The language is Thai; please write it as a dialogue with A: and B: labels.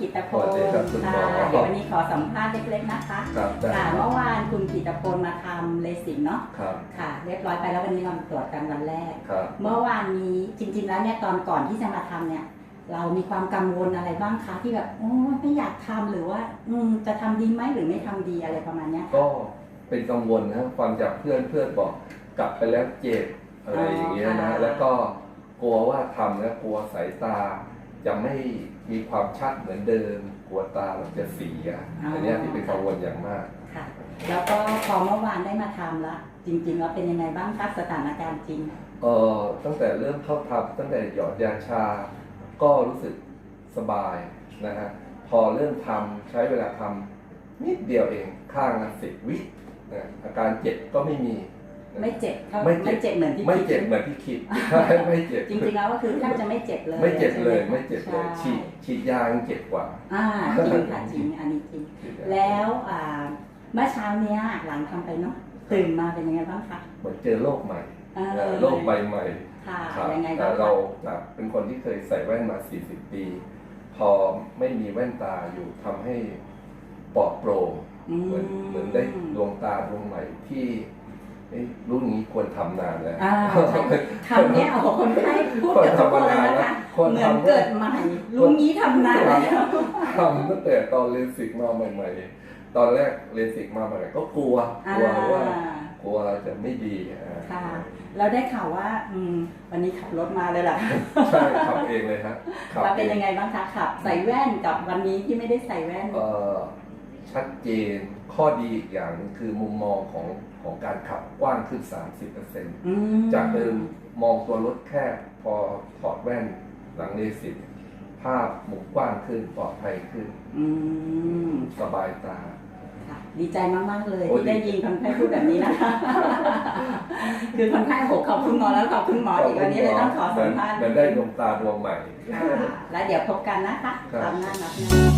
A: กิตพล
B: สวัสดีครับคุณหมอ
A: ค่ะเดี๋ยววันนี้ขอสัมภาษณ์เล็กๆนะคะ
B: ครับได้
A: ค่ะ
B: ครั
A: เมื่
B: บ
A: อวานคุณกิตพลมาทำเลสิกเนาะ
B: ครับ
A: ค่ะ เรียบร้อยไปแล้ววันนี้มาตรวจกันวันแรก
B: ครับ
A: เมื่อวานนี้จริง ๆ แล้วเนี่ยตอนก่อนที่จะมาทำเนี่ย เรามีความกังวลอะไรบ้างคะที่แบบโอ้ไม่อยากทำหรือว่า อืมจะทำดีไหมหรือไม่ทำดีอะไรประมาณเนี้ยค่ะ
B: ก็เป็นกังวลนะครับฟังจากเพื่อนเพื่อนบอกกลับไปแล้วเจ็บอะไรอย่างเงี้ยนะ
A: อ๋อค่ะ
B: แล้วก็กลัวว่าทำแล้วกลัวสายตา จะไม่มีความชัดเหมือนเดิมกลัวตาเราจะเสียอันเนี้ยที่เป็นกังวลอย่างมาก
A: ค่ะ แล้วก็พอเมื่อวานได้มาทำละจริงๆแล้วเป็นยังไงบ้างคะสถานการณ์จริง
B: เอ่อตั้งแต่เริ่มเข้าทำตั้งแต่หยอดยาชา ก็รู้สึกสบายนะฮะพอเริ่มทำใช้เวลาทำนิดเดียวเองข้างละสิบวินะอาการเจ็บก็ไม่มีนะ
A: ไม่เจ็บเท่า
B: ไม่เจ็บ
A: ไม่เจ็บเหมือนที่
B: ไม่
A: คิด
B: เจ็บเหมือนที่คิดไม่เจ็บ
A: จริงๆแล้วก็คือแทบจะไม่เจ็บเลย
B: ไม่เจ็บเลย
A: ใช่ห
B: ไม่เจ็บเลย
A: ใช่
B: ฉีดฉีดยายังเจ็บกว่า
A: อ่าจริงค่ะจริงอันนี้จริง
B: ฉีดยา
A: แล้วอ่าเมื่อเช้าเนี้ยหลังทำไปเนาะตื่นมาเป็นยังไงบ้างคะ
B: เหมือนเจอโรคใหม่
A: เออ
B: เอ่อโรคใบใหม่
A: ค่ะ
B: ครับ
A: ยังไง
B: แต่
A: บ้างคะ
B: เราจากเป็นคนที่เคยใส่แว่นมา 40 ปี พอไม่มีแว่นตาอยู่ทำให้ปลอดโปร่ง
A: อืม
B: เหมือนเหมือนได้ดวงตาดวงใหม่ที่ เอ๊ะรุ่นนี้ควรทำนานแล้ว
A: อ่าใช่คำเนี้ยโอ้โหคนไข้พูดกับทุกคนเลยนะคะ
B: คน
A: เหมือน
B: ทำ
A: เกิดใหม่ลุงนี้ทำนานแล้ว
B: ทำตั้งแต่ตอนเรียนสิกมาใหม่ ๆ ตอนแรกเรียนสิกมาใหม่ๆก็กลัว
A: อ่าก
B: ลัวว่ากลัวจะไม่ดีอ่า
A: ค่ะเราได้ข่าวว่าอืมวันนี้ขับรถมาเลยล่ะ
B: ใช่ขับเองเลยฮะขับ
A: เรา
B: เอ
A: เป็น
B: ง
A: ยังไงบ้างคะขับใส่แว่นกับวันนี้ที่ไม่ได้ใส่แว่น
B: เอ่อ ชัดเจนข้อดีอีกอย่างหนึงคือมุมมองของของการขับกว้างขึ้น 30%
A: อืม
B: จากเดิมมองตัวรถแคบพอถอดแว่นหลังเลสิกภาพมุมกว้างขึ้นปลอดภัยขึ้น
A: อืม
B: สบายตา
A: ค่ะดีใจมาก ๆ เลย
B: โอ้
A: ที่ได้
B: ดี
A: ยินคนไข้พูดแบบนี้นะคะ คือคนไข้โหขอบคุณหมอแล้วขอบคุณหมออีกวันนี้เลยต้องขอสัมภาษณ์
B: เหมือนได้ดวงตาดวงใหม่
A: ค่ะแล้วเดี๋ยวพบกันนะคะ
B: ครับ
A: ตามหน้านัดหน้า